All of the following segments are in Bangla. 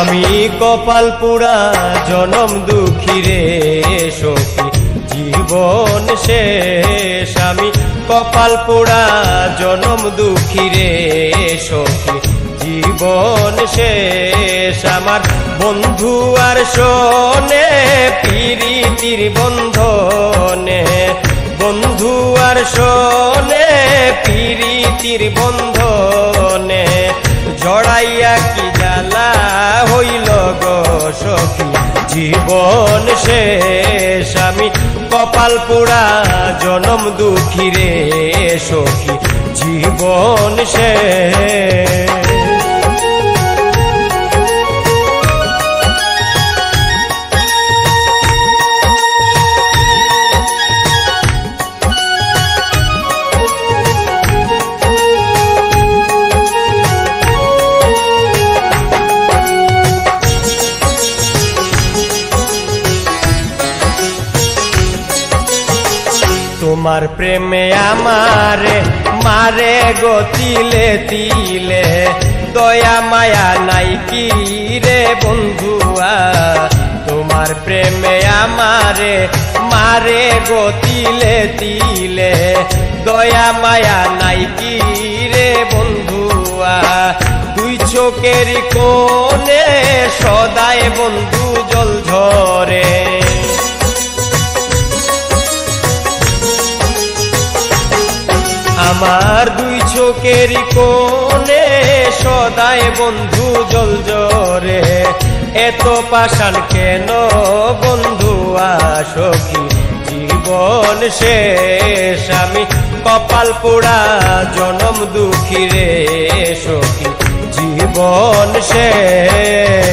আমি কপাল পুরা জনম দুঃখী রে সখী। জীবন শেষ, আমি কপাল পোড়া জনম দুঃখী রে সখী। জীবন শেষ, আমার বন্ধু আর শোনে, পিরিতির বন্ধনে। বন্ধু আর শোনে, পিরিতির বন্ধনে। জড়াইয়া কি জ্বালা হইল গো সখী? জীবন শেষ, আমি কপাল পোড়া, জনম দুঃখী রে সখী। জীবন শেষ। তোমার প্রেমে আমারে মারে গতিলে তিলে দয়া, মায়া নাই কি রে বন্ধুয়া? তোমার প্রেমে আমারে মারে গতিলে তিলে দয়া, মায়া নাই কি রে বন্ধুয়া? দুই চোখের কোণে সদায় বন্ধু আমার দুই চোখের কোণে সদায় বন্ধু জল জরে এত পাষাণ কেন বন্ধু আসখি জীবন শেষ, আমি কপাল পোড়া, জনম দুঃখী রে, সখী। জীবন শেষ।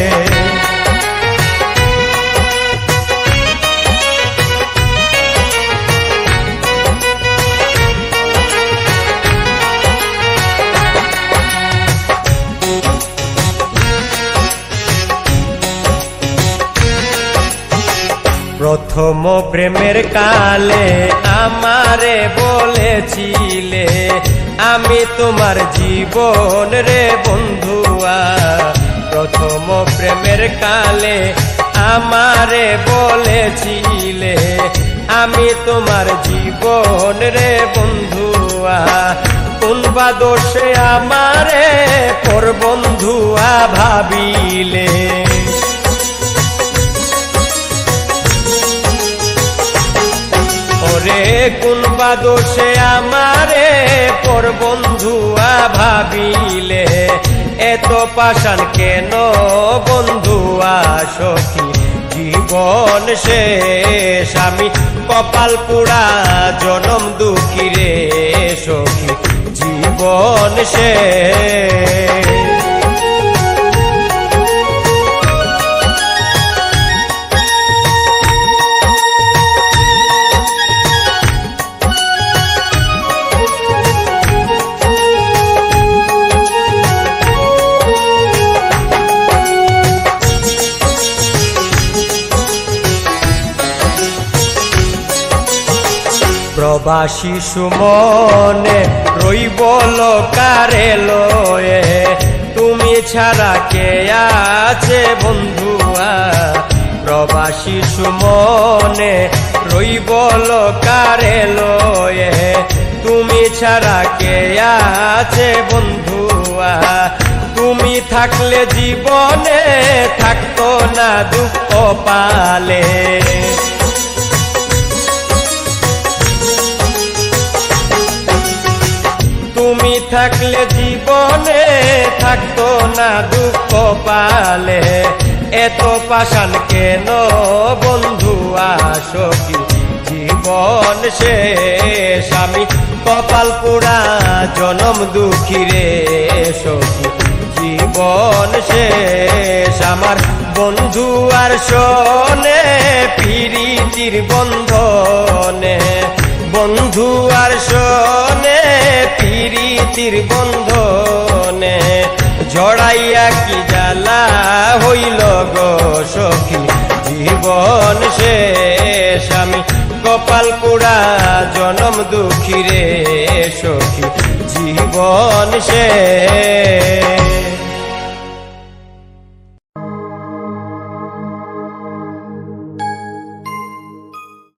প্রথম প্রেমের কালে আমারে বলেছিলে, আমি তোমার জীবন রে বন্ধুয়া। প্রথম প্রেমের কালে আমারে বলেছিলে, আমি তোমার জীবন রে বন্ধুয়া। কোন বা দোষে আমারে পর বন্ধুয়া ভাবিলে? ওরে কোন দোষে আমারে পর বন্ধুয়া ভাবিলে? এত পাষাণ কেন বন্ধুয়া সখী? জীবন শেষ, আমি কপাল পুরা জনম দুঃখী রে সখী। জীবন শেষ। প্রবাসী সুমনে, রইব লোকারে লয়ে। তুমি ছাড়া কে আছে বন্ধুয়া প্রবাসী সুমনে, রইব লোকারে লয়ে। তুমি ছাড়া কে আছে বন্ধুয়া তুমি থাকলে জীবনে থাকতো না দুঃখ পালে। থাকলে জীবনে থাকতো না দুঃখ পালে। এত পাষাণ কেন বন্ধু আসকি জীবন শেষ। স্বামী কপাল পোড়া জনম দুঃখী রে সখী জীবন শেষ। আমার বন্ধু আর শোনে পিরিতির বন্ধনে। বন্ধু আর শোনে পিরিতির বন্ধনে জড়াইয়া কি জ্বালা হইল গো সখী? জীবন শেষ, আমি কপাল জনম দুঃখী রে সখী। জীবন শেষ।